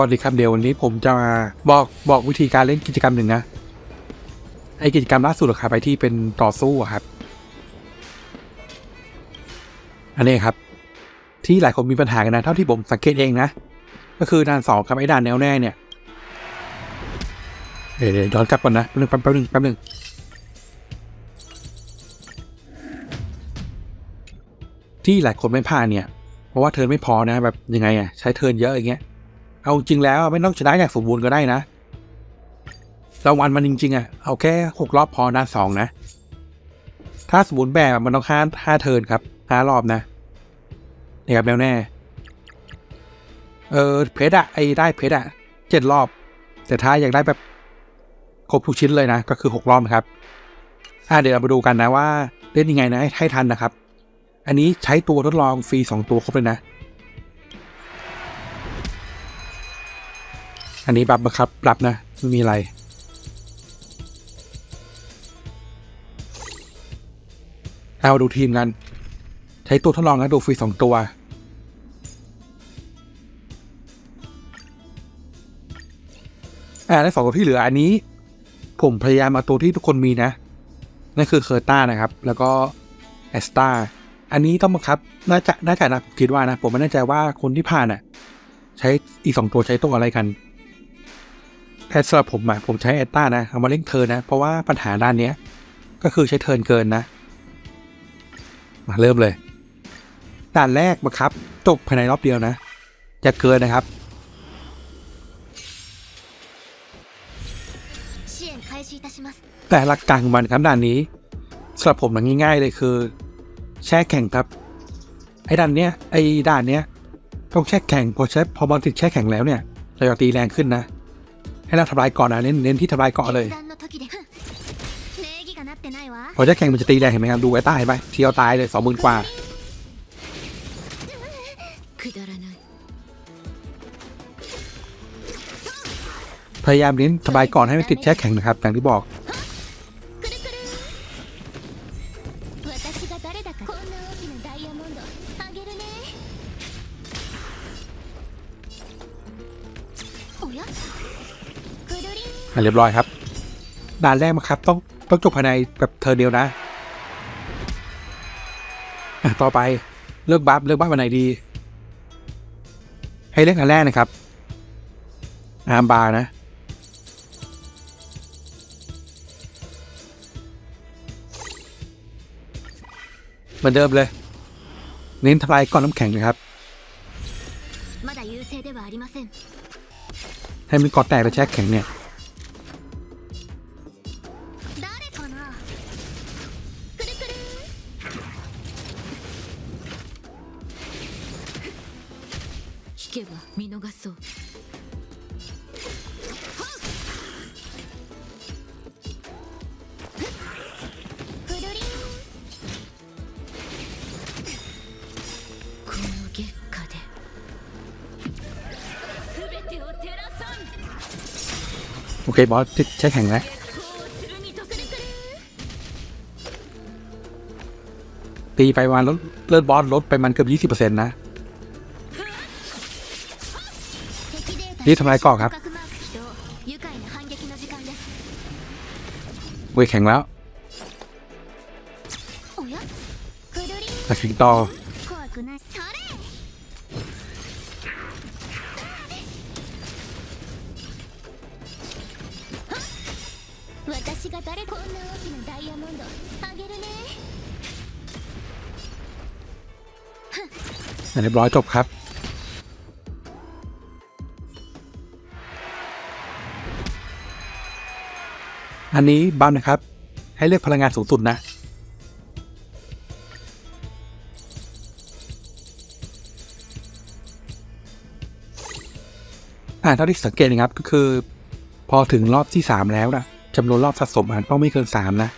วัสดีครับเดี๋ยววันนี้ผมจะมาบอกบอกวิธีการเล่นกิจกรรมหนึ่งนะไอกิจกรรมล่าสุดอครับไปที่เป็นต่อสู้อะครับ อันนี้ครับ ที่หลายคนมีปัญหากันนะเท่าที่ผมสังเกตเองนะ ก็คือด่านสองครับไอ้ด่านแนวแน่เนี่ยเดี๋ยวย้อนกลับก่อนนะแป๊บนึงแป๊บนึงแป๊บนึงที่หลายคนไม่ผ่านเนี่ย เพราะว่าเทินไม่พอนะ แบบยังไงอะใช้เทินเยอะอย่างเงี้ย เอาจริงแล้วไม่ต้องชนะอย่างสมบูรณ์ก็ได้นะรางวัลมันจริงๆอะเอาแค่หกรอบพอนะสองนะ ถ้าสมบูรณ์แบบมันต้องห้าห้าเทินครับห้ารอบนะเนี่ครับแนวแน่เออเพชรอะไอ้ได้เพชรอะเจ็ดรอบ แต่ถ้าอยากได้แบบครบทุกชิ้นเลยนะ ก็คือหกรอบนะครับอ่าเดี๋ยวเรามาดูกันนะว่าเล่นยังไงนะให้ให้ทันนะครับ อันนี้ใช้ตัวทดลองฟรีสองตัวครบเลยนะ อันนี้บัฟบังคับปรับนะไม่มีอะไร เอาดูทีมกัน ใช้ตัวทดลองนะดูฟรีสองตัว อ่าและสองตัวที่เหลืออันนี้ ผมพยายามเอาตัวที่ทุกคนมีนะ นั่นคือเคอร์ต้านะครับ แล้วก็แอสตาอันนี้ต้องบังคับ น่าจะน่าจะนะผมคิดว่านะ ผมไม่แน่ใจว่าคนที่ผ่านอะ ใช้อีกสองตัวใช้ตัวอะไรกัน แต่สำหรับผมอะผมใช้เอตตานะเอามาเล่นเทินนะ เพราะว่าปัญหาด้านเนี้ย ก็คือใช้เทินเกินนะ มาเริ่มเลยด่านแรกบังคับ จบภายในรอบเดียวนะ จะเกินนะครับแต่หลักการของมันครับด่านนี้สำหรับผมมันง่ายๆเลยคือ แช่แข็งครับ ไอ้ด่านเนี้ยไอ้ด่านเนี้ยต้องแช่แข็งพอใช้พอบอลติดแช่แข็งแล้วเนี่ยเราจะตีแรงขึ้นนะ เราทำลายก่อนนะเน้นเน้นที่ทำลายก่อนเลยพอจะแข่งมันจะตีแรงเห็นไหมครับดูไอ้ตายไปเที่ยวตายเลยสองหมื่นกว่าพยายามเน้นสลายก่อนให้มันติดแช่แข็งนะครับอย่างที่บอก เรียบร้อยครับด่านแรกมาครับ ต้องต้องจบภายในแบบเธอเดียวนะ ต่อไปเลือกบัฟเลือกบัฟวันไหนดี ให้เลือกอันแรกนะครับอาร์มบาร์นะเหมือนเดิมเลย เน้นทลายก้อนน้ำแข็งนะครับให้มันก่อแตกและแช่แข็งเนี่ย けば見逃そうくるりんこの月下で全てを照らさん โอเคบอสแช่แข็งแล้ว こうするにとくるくる ตีไปวันลดเลือดบอสลดไปมันเกือบยี่สิบเปอร์เซ็นต์นะ นี่ทำลายเกาะครับ 捕獲マーク起動愉快な反撃の時間です เวยแข็งแล้ว おやくるりん แต่สิงต่อ 怖くないそれ私が誰こんな大きなダイヤモンドあげるね เรียบร้อยจบครับ อันนี้บัมนะครับ ให้เลือกพลังงานสูงสุดนะ อ่าเท่าที่สังเกตนะครับก็คือ พอถึงรอบที่สามแล้วนะจำนวนรอบสะสมอาจต้องไม่เกินสามนะ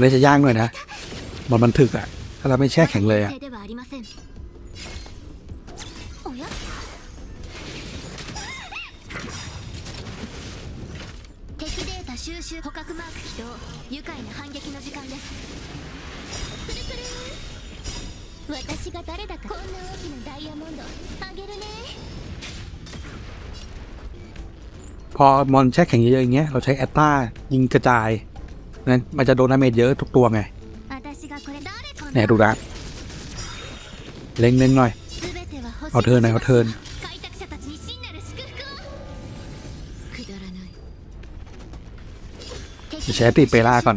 เลยจะย่างหน่อยนะ มันมันถึกอะถ้าเราไม่แช่แข็งเลยอะ手収集捕獲マーク起動愉快な反撃の時間ですくるくる 私が誰だかこんな大きなダイヤモンドあげるね พอมอนแช่แข็งเยอะๆอย่างเงี้ยเราใช้แอตตายิงกระจายนั้นมันจะโดนดาเมจเยอะทุกตัวไง 私がこれ誰か เนี่ย な ดูนะเล็งเล็งๆหน่อย 全ては星 เอาเทิร์นหน่อยเอาเทิร์น ใช้ตีเปล่าก่อน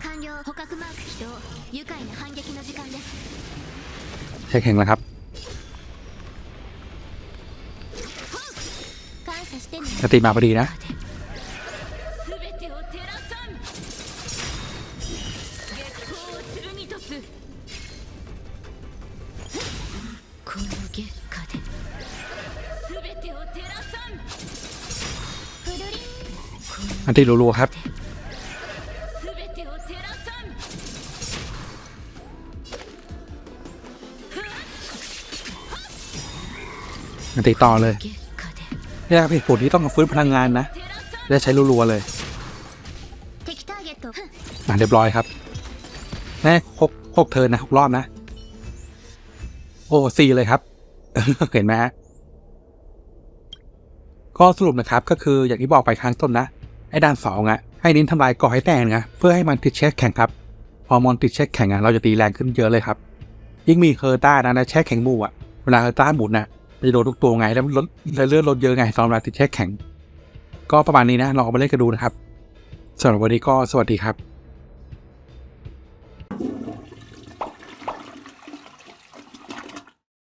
เช็คข่งแล้วครับสติมาพอดีนะอันที่รัวๆครับ ติดต่อเลยแยกผิดผลที่ต้องฟื้นพลังงานนะได้ใช้รัวๆเลยอะเรียบร้อยครับนะหกหกเทินนะหกรอบนะ โอ้สี่เลยครับ เห็นไหมฮะก็สรุปนะครับก็คืออย่างที่บอกไปครั้งต้นนะ ไอ้ด่านสองอะ ให้นิ้นทำลายก่อให้แตกนะเพื่อให้มันติดเช็คแข็งครับ พอมอนติดเช็คแข็งอะเราจะตีแรงขึ้นเยอะเลยครับ ยิ่งมีเฮอร์ต้านะนะแช่แข็งหมู่อะเวลาเฮอร์ต้าหมุนนะจะโดนทุกตัวไงแล้วลดแล้วเลือดลดเยอะไงตอนเวลาติดเช็คแข็ง ก็ประมาณนี้นะลองเอาไปเล่นกันดูนะครับสำหรับวันนี้ก็สวัสดีครับ